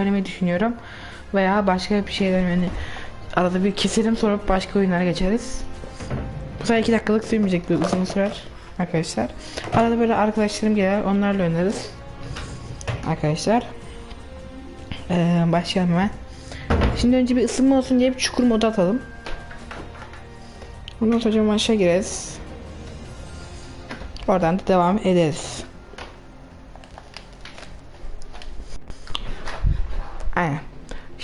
oynamayı düşünüyorum. Veya başka bir şeyler yani arada bir keselim sonra başka oyunlara geçeriz. Bu sefer 2 dakikalık sürmeyecek bir uzun sürer arkadaşlar. Arada böyle arkadaşlarım gelir onlarla oynarız. Arkadaşlar. Ee, başlayalım hemen. Şimdi önce bir ısınma olsun diye bir çukur modu atalım. Ondan sonra maça gireriz. Oradan da devam ederiz.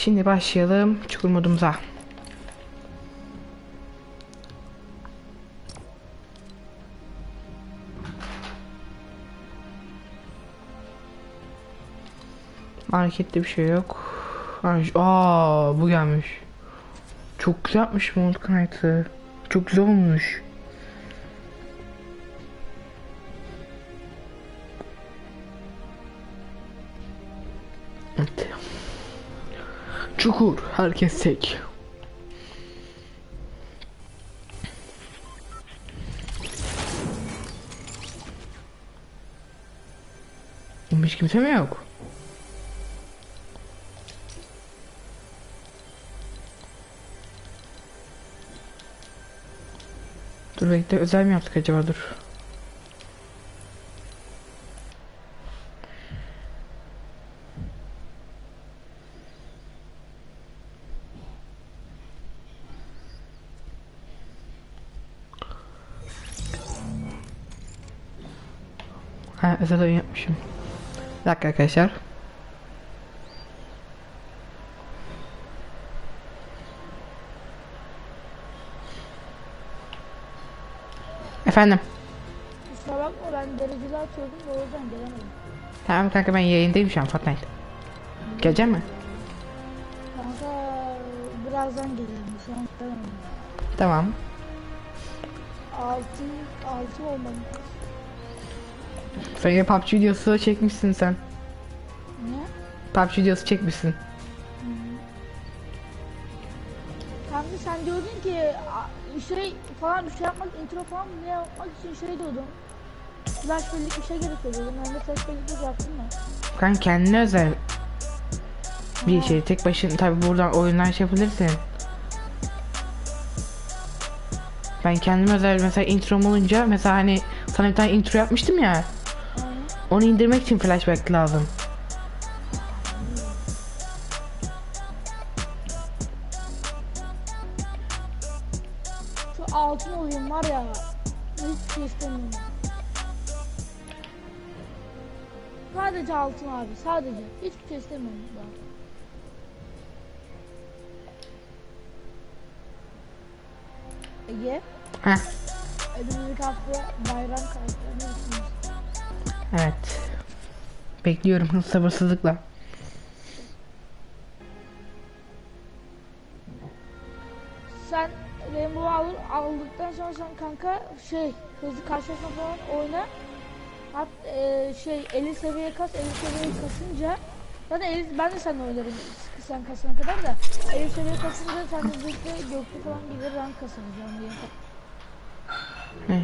Şimdi başlayalım çukur modumuza. Markette bir şey yok. Aa bu gelmiş. Çok güzel yapmış Mount. Çok güzel olmuş. Çukur herkes tek. Hiç kimse mi yok? Dur bekle özel mi yaptık acaba dur. Ha özel oyun yapmışım. Bir dakika arkadaşlar. Efendim. Kusura bakma ben dereceli atıyordum da o yüzden gelemedim. Tamam kanka ben yayındayım şu an Fortnite. Gelecek mi? Kanka birazdan gelirim şu an gelemedim. Tamam. 6 6 olmalı. Sen yine PUBG videosu çekmişsin sen. Ne? PUBG videosu çekmişsin. Kanka sen diyordun ki a- şey falan bir şey yapmak intro falan ne yapmak için şey diyordun. Flash bellik bir şey gerekiyor diyordun. Ben de flash bellik yaptım mı? Kanka kendine özel bir şey. Tek başına tabi buradan oyunlar şey yapabilirsin. Ben kendime özel mesela introm olunca mesela hani sana bir tane intro yapmıştım ya. Onu indirmek için flashback lazım. Şu altın olayım var ya. Hiçbir şey istemiyorum. Sadece altın abi sadece. Hiçbir şey istemiyorum daha. Ege, Heh. önümüzdeki hafta bayram kartlarını. Evet. Bekliyorum sabırsızlıkla. Sen Rainbow al, aldıktan sonra sen kanka şey hızlı karşılaşma falan oyna. Hat e, şey 50 seviye kas 50 seviye kasınca zaten 50, ben de seninle oynarım sen kasana kadar da 50 seviye kasınca sen de birlikte göklü falan rank kasarız yani diye. Ne?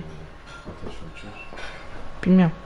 Bilmiyorum.